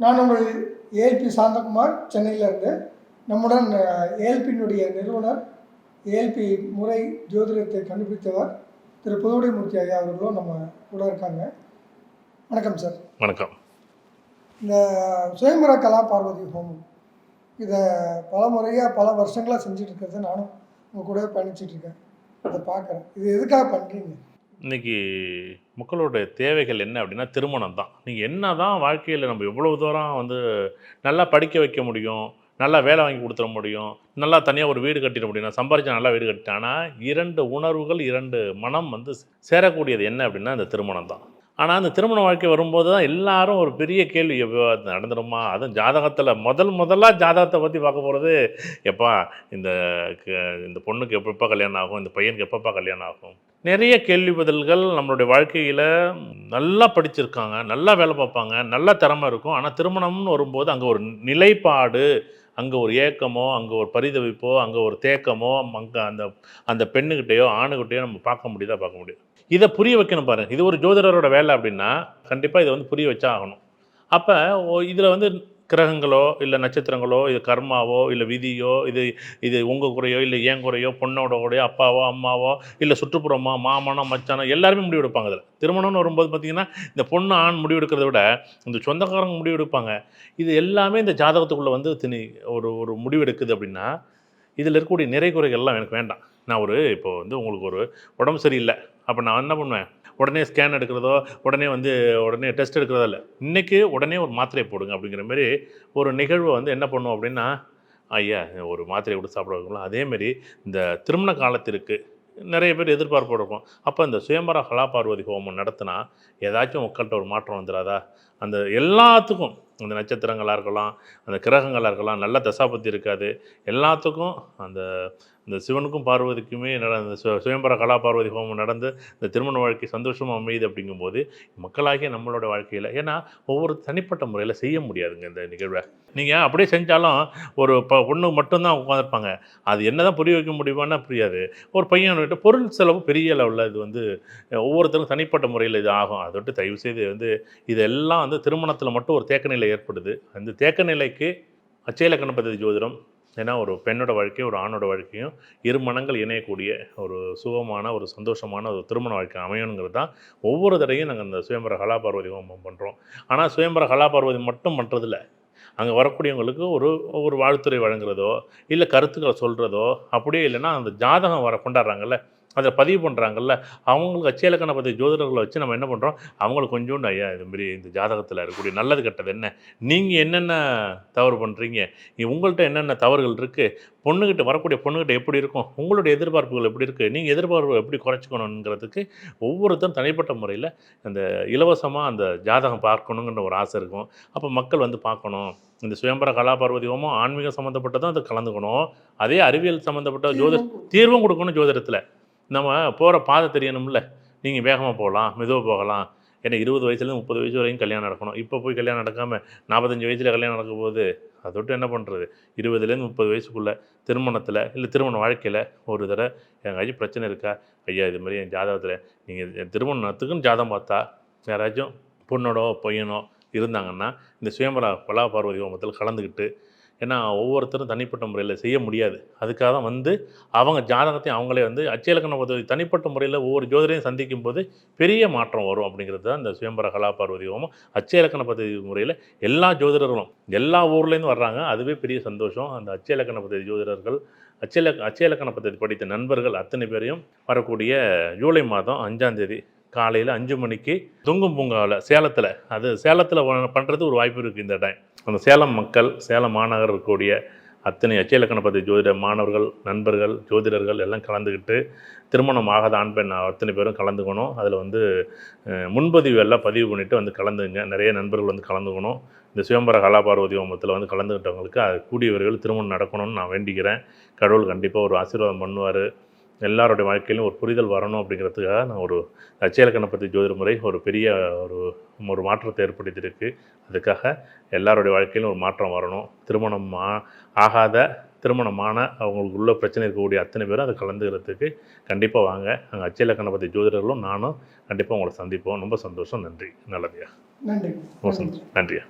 நான் உங்கள் ஏஎல்பி சாந்தகுமார் சென்னையிலிருந்து நம்முடன் ஏஎல்பியினுடைய நிறுவனர் ஏஎல்பி முறை ஜோதிடத்தை கண்டுபிடித்தவர் திரு புதுவுடைமூர்த்தி ஐயா அவர்களும் நம்ம கூட இருக்காங்க. வணக்கம் சார். வணக்கம். இந்த சுயம்பர கலா பார்வதி ஹோமம் இதை பல முறையாக பல வருஷங்களாக செஞ்சுட்டு இருக்கிறத நானும் உங்கள் கூடவே பயணிச்சிட்டு இருக்கேன். அதை பார்க்குறேன் இது எதுக்காக பண்ணுறீங்க இன்னைக்கு மக்களுடைய தேவைகள் என்ன அப்படின்னா திருமணம் தான் நீங்கள் என்ன தான் வாழ்க்கையில் நம்ம எவ்வளோ தூரம் வந்து நல்லா படிக்க வைக்க முடியும் நல்லா வேலை வாங்கி கொடுத்துட முடியும் நல்லா தனியாக ஒரு வீடு கட்டிட முடியும் நான் சம்பாரிச்சா நல்லா வீடு கட்டிட்டானா. இரண்டு உணர்வுகள் இரண்டு மனம் வந்து சேரக்கூடியது என்ன அப்படின்னா இந்த திருமணம் தான் ஆனால் அந்த திருமண வாழ்க்கை வரும்போது தான் எல்லாரும் ஒரு பெரிய கேள்வி எப்போ நடந்துருமா? அதுவும் ஜாதகத்தில் முதல் முதலாக ஜாதகத்தை பற்றி பார்க்க போகிறது எப்பா இந்த க- இந்த பொண்ணுக்கு எப்பப்பா கல்யாணம் ஆகும்? இந்த பையனுக்கு எப்பப்பா கல்யாணம் ஆகும்? நிறைய கேள்வி பதில்கள் நம்மளுடைய வாழ்க்கையில் நல்லா படிச்சிருக்காங்க நல்லா வேலை பார்ப்பாங்க நல்ல திறமை இருக்கும். ஆனால் திருமணம்னு வரும்போது அங்கே ஒரு நிலைப்பாடு அங்கே ஒரு ஏக்கமோ அங்கே ஒரு பரிதவிப்போ அங்கே ஒரு தேக்கமோ அங்கே அந்த அந்த பெண்ணுக்கிட்டேயோ ஆணுக்கிட்டேயோ நம்ம பார்க்க முடியுதா பார்க்க முடியும் இதை புரிய வைக்கணும் பாருங்க. இது ஒரு ஜோதிடரோட வேலை அப்படின்னா கண்டிப்பாக இதை வந்து புரிய வச்சா ஆகணும். அப்போ இதில் வந்து கிரகங்களோ இல்லை நட்சத்திரங்களோ இது கர்மாவோ இல்லை விதியோ இது இது உங்கள் குறையோ இல்லை ஏன் குறையோ பொண்ணோட குறையோ அப்பாவோ அம்மாவோ இல்லை சுற்றுப்புறமா மாமனோ மச்சானோ எல்லாருமே முடிவு எடுப்பாங்க இதில் திருமணம்னு வரும்போது பார்த்திங்கன்னா இந்த பொண்ணு ஆண் முடிவு எடுக்கிறத விட இந்த சொந்தக்காரங்க முடிவு எடுப்பாங்க. இது எல்லாமே இந்த ஜாதகத்துக்குள்ளே வந்து திணி ஒரு ஒரு முடிவு எடுக்குது அப்படின்னா இதில் இருக்கக்கூடிய நிறை குறைகள்லாம் எனக்கு வேண்டாம். நான் ஒரு இப்போ வந்து உங்களுக்கு ஒரு உடம்பு சரியில்லை அப்போ நான் என்ன பண்ணுவேன்? உடனே ஸ்கேன் எடுக்கிறதோ உடனே வந்து உடனே டெஸ்ட் எடுக்கிறதோ இல்லை. இன்றைக்கி உடனே ஒரு மாத்திரையை போடுங்க அப்படிங்கிற மாதிரி ஒரு நிகழ்வை வந்து என்ன பண்ணுவோம் அப்படின்னா ஐயா ஒரு மாத்திரை கொடுத்து சாப்பிட அதேமாரி இந்த திருமண காலத்திற்கு நிறைய பேர் எதிர்பார்ப்போடு இருக்கும் அப்போ இந்த சுயம்பர கலாபார்வதி ஹோமம் நடத்தினா ஏதாச்சும் மக்கள்கிட்ட ஒரு மாற்றம் வந்துடாதா அந்த எல்லாத்துக்கும் அந்த நட்சத்திரங்களாக இருக்கலாம் அந்த கிரகங்களாக இருக்கலாம் நல்ல தசாபத்தி இருக்காது. எல்லாத்துக்கும் அந்த இந்த சிவனுக்கும் பார்வதிக்குமே நடந்த சுயம்பர கலா பார்வதி ஹோமம் நடந்து இந்த திருமண வாழ்க்கை சந்தோஷமாக அமையுது அப்படிங்கும்போது மக்களாகிய நம்மளோட வாழ்க்கையில் ஏன்னா ஒவ்வொரு தனிப்பட்ட முறையில் செய்ய முடியாதுங்க இந்த நிகழ்வை. நீங்கள் அப்படியே செஞ்சாலும் ஒரு ப பொண்ணு மட்டும்தான் உட்காந்துருப்பாங்க அது என்ன தான் புரிய வைக்க முடியுமான்னா புரியாது. ஒரு பையன் விட்டு பொருள் செலவு பெரிய லெவலில் இது வந்து ஒவ்வொருத்தரும் தனிப்பட்ட முறையில் இது ஆகும். அதை விட்டு தயவு செய்து வந்து இதெல்லாம் வந்து திருமணத்தில் மட்டும் ஒரு தேக்க நிலை ஏற்படுது. அந்த தேக்க நிலைக்கு அச்சயலக்கண பதவி ஜோதிடம் ஏன்னா ஒரு பெண்ணோட வாழ்க்கையும் ஒரு ஆணோட வாழ்க்கையும் இரு மனங்கள் இணையக்கூடிய ஒரு சுகமான ஒரு சந்தோஷமான ஒரு திருமண வாழ்க்கை அமையணுங்கிறது தான் ஒவ்வொரு தடையும் நாங்கள் இந்த சுயம்பர கலாபார்வதி ஹோமம் பண்ணுறோம் ஆனால் சுயம்பர கலாபார்வதி மட்டும் பண்ணுறதில்ல அங்கே வரக்கூடியவங்களுக்கு ஒரு ஒரு வாழ்த்துறை வழங்குறதோ இல்லை கருத்துக்களை சொல்கிறதோ அப்படியே இல்லைன்னா அந்த ஜாதகம் வர கொண்டாடுறாங்கல்ல. அதை பதிவு பண்ணுறாங்கல்ல அவங்களுக்கு அச்சேலக்கண பற்றி ஜோதிடர்களை வச்சு நம்ம என்ன பண்ணுறோம் அவங்களுக்கு கொஞ்சோண்டு ஐயா இதுமாரி இந்த ஜாதகத்தில் இருக்கக்கூடிய நல்லது கெட்டது என்ன? நீங்கள் என்னென்ன தவறு பண்ணுறீங்க உங்கள்கிட்ட என்னென்ன தவறுகள் இருக்குது பொண்ணுக்கிட்ட வரக்கூடிய பொண்ணுக்கிட்ட எப்படி இருக்கும்? உங்களுடைய எதிர்பார்ப்புகள் எப்படி இருக்குது நீங்கள் எதிர்பார்ப்பு எப்படி குறைச்சிக்கணுங்கிறதுக்கு ஒவ்வொருத்தரும் தனிப்பட்ட முறையில் அந்த இலவசமாக அந்த ஜாதகம் பார்க்கணுங்கிற ஒரு ஆசை இருக்கும். அப்போ மக்கள் வந்து பார்க்கணும். இந்த சுயம்பர கலாபார்வதி ஹோமம் ஆன்மீகம் சம்மந்தப்பட்டதும் அதை கலந்துக்கணும். அதே அறிவியல் சம்மந்தப்பட்ட ஜோதிட தீர்வும் கொடுக்கணும் ஜோதிடத்தில். நம்ம போகிற பாதை தெரியணும்ல. நீங்கள் வேகமாக போகலாம் மெதுவாக போகலாம். ஏன்னா இருபது வயசுலேருந்து முப்பது வயசு வரைக்கும் கல்யாணம் நடக்கணும். இப்போ போய் கல்யாணம் நடக்காமல் நாற்பத்தஞ்சு வயசில் கல்யாணம் நடக்க போகுது. அதை விட்டு என்ன பண்ணுறது இருபதுலேருந்து முப்பது வயசுக்குள்ளே திருமணத்தில் இல்லை திருமண வாழ்க்கையில் ஒரு தடவை எங்காச்சும் பிரச்சனை இருக்கா? ஐயா இது மாதிரி என் ஜாதகத்தில் நீங்கள் திருமணத்துக்குன்னு ஜாதகம் பார்த்தா யாராச்சும் பொண்ணோடோ பையனோ இருந்தாங்கன்னா இந்த சுயம்பரா பலா பார்வதி ஹோமத்தில் கலந்துக்கிட்டு ஏன்னா ஒவ்வொருத்தரும் தனிப்பட்ட முறையில் செய்ய முடியாது. அதுக்காக தான் வந்து அவங்க ஜாதகத்தையும் அவங்களே வந்து அச்சயலக்கண பதவி தனிப்பட்ட முறையில் ஒவ்வொரு ஜோதிடரையும் சந்திக்கும் போது பெரிய மாற்றம் வரும் அப்படிங்கிறது தான் இந்த சுயம்பர கலா பார்வதி ஹோமம். அச்சயலக்கண பதவி முறையில் எல்லா ஜோதிடர்களும் எல்லா ஊர்லேருந்து வர்றாங்க. அதுவே பெரிய சந்தோஷம். அந்த அச்சயலக்கண பதவி ஜோதிடர்கள் அச்சல அச்சயலக்கண பதவி படித்த நண்பர்கள் அத்தனை பேரையும் வரக்கூடிய ஜூலை மாதம் அஞ்சாந்தேதி காலையில் அஞ்சு மணிக்கு தொங்கும் பூங்காவில் சேலத்தில். அது சேலத்தில் பண்ணுறது ஒரு வாய்ப்பு இருக்குது இந்த டைம். அந்த சேலம் மக்கள் சேலம் மாநகர் இருக்கக்கூடிய அத்தனை அச்சயலக்கண பத்தி ஜோதிட மாணவர்கள் நண்பர்கள் ஜோதிடர்கள் எல்லாம் கலந்துக்கிட்டு திருமணம் ஆகாத ஆண் பெண் அத்தனை பேரும் கலந்துக்கணும். அதில் வந்து முன்பதிவு எல்லாம் பதிவு பண்ணிவிட்டு வந்து கலந்துங்க நிறைய நண்பர்கள் வந்து கலந்துக்கணும். இந்த சுயம்பர கலாபார்வதி ஹோமத்தில் வந்து கலந்துக்கிட்டவங்களுக்கு அது கூடிய விரைவில் திருமணம் நடக்கணும்னு நான் வேண்டிக்கிறேன். கடவுள் கண்டிப்பாக ஒரு ஆசீர்வாதம் பண்ணுவார். எல்லாருடைய வாழ்க்கையிலும் ஒரு புரிதல் வரணும் அப்படிங்கிறதுக்காக நான் ஒரு அச்சயலக்கண பற்றி ஜோதிட முறை ஒரு பெரிய ஒரு ஒரு மாற்றத்தை ஏற்படுத்தியிருக்கு. அதுக்காக எல்லாருடைய வாழ்க்கையிலும் ஒரு மாற்றம் வரணும். திருமணம் ஆகாத திருமணமான அவங்களுக்கு உள்ள பிரச்சனை இருக்கக்கூடிய அத்தனை பேரும் அதை கலந்துக்கிறதுக்கு கண்டிப்பாக வாங்க. அங்கே அச்சயலக்கண பற்றி ஜோதிடர்களும் நானும் கண்டிப்பாக உங்களை சந்திப்போம். ரொம்ப சந்தோஷம். நன்றி. நல்லதையா? நன்றி. ரொம்ப சந்தோஷம். நன்றியா?